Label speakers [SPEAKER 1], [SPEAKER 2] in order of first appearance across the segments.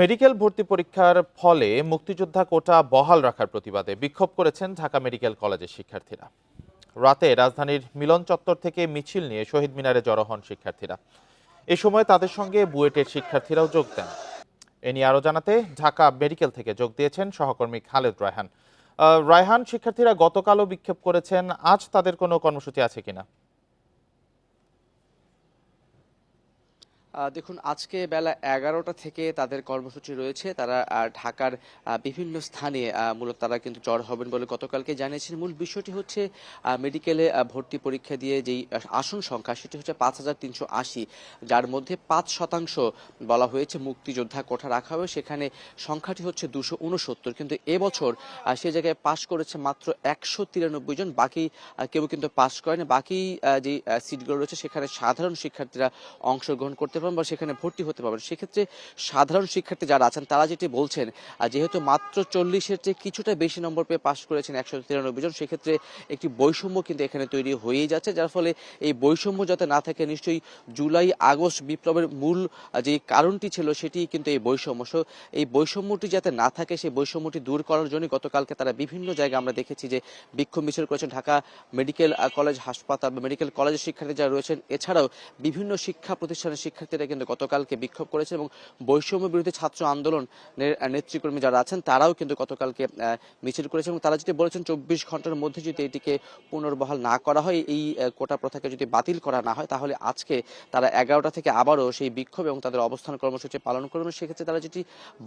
[SPEAKER 1] medical ভর্তি পরীক্ষার ফলে মুক্তিযোদ্ধা কোটা বহাল রাখার প্রতিবাদে বিক্ষোভ করেছেন ঢাকা মেডিকেল কলেজের শিক্ষার্থীরা রাতে রাজধানীর মিলন চত্বর থেকে মিছিল নিয়ে শহীদ মিনারে জড়ো হন শিক্ষার্থীরা এ সময় তাদের সঙ্গে বুয়েটের শিক্ষার্থীরাও যোগ দেন এ নিয়ে আরও জানাতে ঢাকা মেডিকেল থেকে যোগ দিয়েছেন সহকর্মী খালেদ রায়হান রায়হান শিক্ষার্থীরা গতকালও বিক্ষোভ করেছেন আজ তাদের কোনো কর্মসূচি আছে কিনা
[SPEAKER 2] দেখুন আজকে বেলা এগারোটা থেকে তাদের কর্মসূচি রয়েছে তারা ঢাকার বিভিন্ন স্থানে মূলত তারা কিন্তু জড় হবেন বলে গতকালকে জানিয়েছেন মূল বিষয়টি হচ্ছে মেডিকেলে ভর্তি পরীক্ষা দিয়ে যেই আসন সংখ্যা সেটি হচ্ছে পাঁচ হাজার তিনশো আশি যার মধ্যে পাঁচ শতাংশ বলা হয়েছে মুক্তিযোদ্ধা কোঠা রাখা হবে সেখানে সংখ্যাটি হচ্ছে দুশো উনসত্তর কিন্তু এবছর সে জায়গায় পাশ করেছে মাত্র একশো তিরানব্বই জন বাকি কেউ কিন্তু পাশ করেনি বাকি যেই সিটগুলো রয়েছে সেখানে সাধারণ শিক্ষার্থীরা অংশগ্রহণ করতে পারবেন বা সেখানে ভর্তি হতে পারবেন সেক্ষেত্রে সাধারণ শিক্ষার্থী যারা আছেন তারা যেটি বলছেন যেহেতু মাত্র চল্লিশের চেয়ে কিছুটা বেশি নম্বর পেয়ে পাশ করেছেন একশো তিরানব্বই জন সেক্ষেত্রে একটি বৈষম্য কিন্তু এখানে তৈরি হয়েই যাচ্ছে যার ফলে এই বৈষম্য যাতে না থাকে নিশ্চয়ই জুলাই আগস্ট বিপ্লবের মূল যে কারণটি ছিল সেটি কিন্তু এই বৈষম্য সো এই বৈষম্যটি যাতে না থাকে সেই বৈষম্যটি দূর করার জন্য গতকালকে তারা বিভিন্ন জায়গায় আমরা দেখেছি যে বিক্ষোভ মিছিল করেছেন ঢাকা মেডিকেল কলেজ হাসপাতাল বা মেডিকেল কলেজের শিক্ষার্থী যারা রয়েছেন এছাড়াও বিভিন্ন শিক্ষা প্রতিষ্ঠানের শিক্ষার্থী শিক্ষার্থীরা কিন্তু গতকালকে বিক্ষোভ করেছে এবং বৈষম্য বিরোধী ছাত্র আন্দোলন নেতৃকর্মী যারা আছেন তারাও কিন্তু গতকালকে মিছিল করেছে এবং তারা যদি বলেছেন চব্বিশ ঘন্টার মধ্যে যদি এটিকে পুনর্বহাল না করা হয় এই কোটা প্রথাকে যদি বাতিল করা না হয় তাহলে আজকে তারা এগারোটা থেকে আবারও সেই বিক্ষোভ এবং তাদের অবস্থান কর্মসূচি পালন করবেন সেক্ষেত্রে তারা যেটি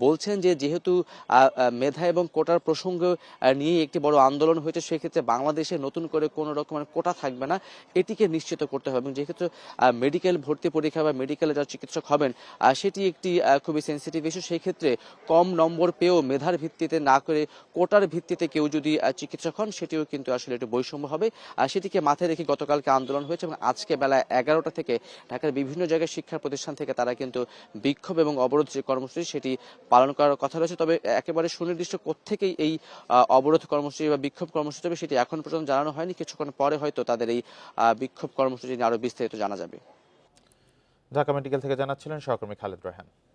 [SPEAKER 2] বলছেন যে যেহেতু মেধা এবং কোটার প্রসঙ্গ নিয়ে একটি বড় আন্দোলন হয়েছে সেক্ষেত্রে বাংলাদেশে নতুন করে কোনো রকমের কোটা থাকবে না এটিকে নিশ্চিত করতে হবে এবং যেহেতু মেডিকেল ভর্তি পরীক্ষা বা মেডিকেল যারা চিকিৎসক হবেন সেটি একটি খুবই সেন্সিটিভ ইস্যু সেই ক্ষেত্রে কম নম্বর পেয়েও মেধার ভিত্তিতে না করে কোটার ভিত্তিতে কেউ যদি চিকিৎসক হন সেটিও কিন্তু আসলে একটু বৈষম্য হবে আর সেটিকে মাথায় রেখে গতকালকে আন্দোলন হয়েছে এবং আজকে বেলা এগারোটা থেকে ঢাকার বিভিন্ন জায়গায় শিক্ষা প্রতিষ্ঠান থেকে তারা কিন্তু বিক্ষোভ এবং অবরোধ যে কর্মসূচি সেটি পালন করার কথা রয়েছে তবে একেবারে সুনির্দিষ্ট কোথেকেই এই অবরোধ কর্মসূচি বা বিক্ষোভ কর্মসূচি হবে সেটি এখন পর্যন্ত জানানো হয়নি কিছুক্ষণ পরে হয়তো তাদের এই বিক্ষোভ কর্মসূচি নিয়ে আরও বিস্তারিত জানা যাবে
[SPEAKER 1] ঢাকা মেডিকেল থেকে জানাচ্ছিলেন সহকর্মী খালেদ রহমান